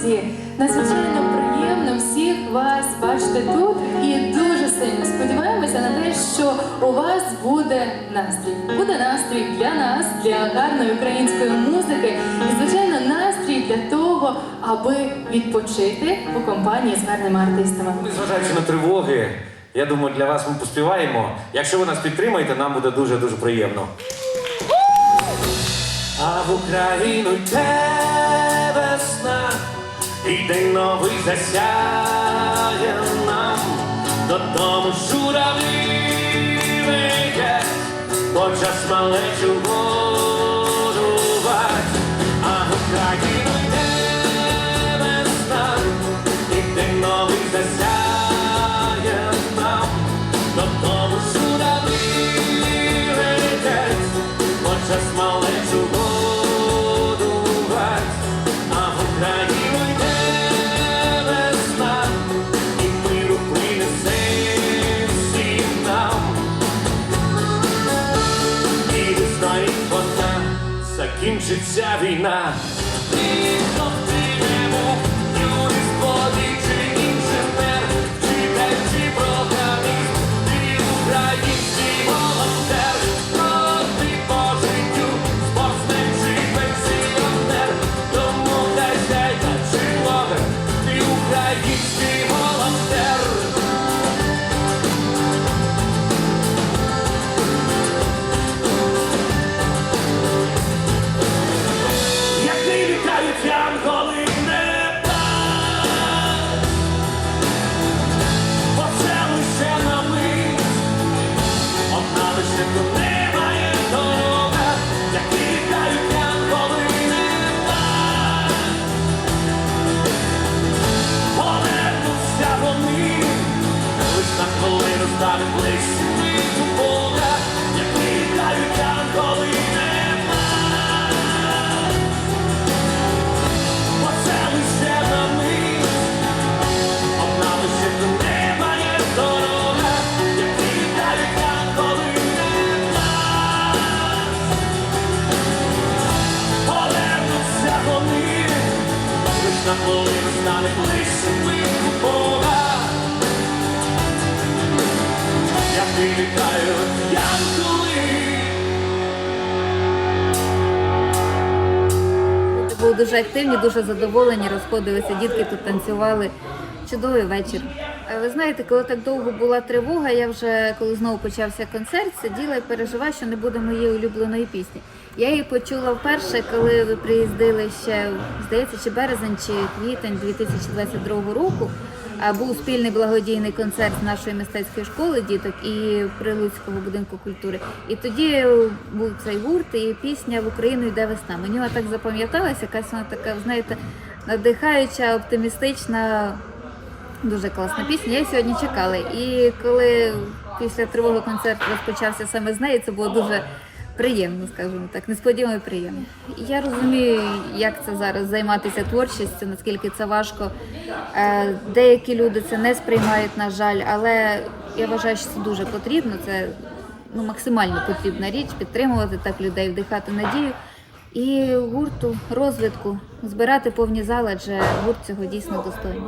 друзі! Надзвичайно приємно всіх вас бачити тут і дуже сильно сподіваємося на те, що у вас буде настрій. Буде настрій для нас, для гарної української музики, і звичайно настрій для того, аби відпочити у компанії з гарними артистами. Незважаючи на тривоги, я думаю, для вас ми поспіваємо. Якщо ви нас підтримаєте, нам буде дуже дуже приємно. А в Україну весна, і день новий засяє нам, додому журавлі бо час малечу годувати. А в закінчиться війна. Прилітають. Були дуже активні, дуже задоволені, розходилися. Дітки тут танцювали. Чудовий вечір. Ви знаєте, коли так довго була тривога, я вже коли знову почався концерт, сиділа і переживала, що не буде моєї улюбленої пісні. Я її почула вперше, коли ви приїздили ще, здається, чи березень, чи квітень 2022 року. А був спільний благодійний концерт нашої мистецької школи діток і Прилуцького будинку культури. І тоді був цей гурт і пісня в Україну йде весна. Мені вона так запам'яталася, якась вона така, знаєте, надихаюча, оптимістична, дуже класна пісня. Я сьогодні чекала. І коли після тривоги концерт розпочався саме з неї, це було дуже приємно, скажімо так, несподівано і приємно. Я розумію, як це зараз займатися творчістю, наскільки це важко. Е, Деякі люди це не сприймають, на жаль, але я вважаю, що це дуже потрібно. Це ну, максимально потрібна річ підтримувати так людей, вдихати надію. І гурту розвитку збирати повні зали, адже гурт цього дійсно достойний.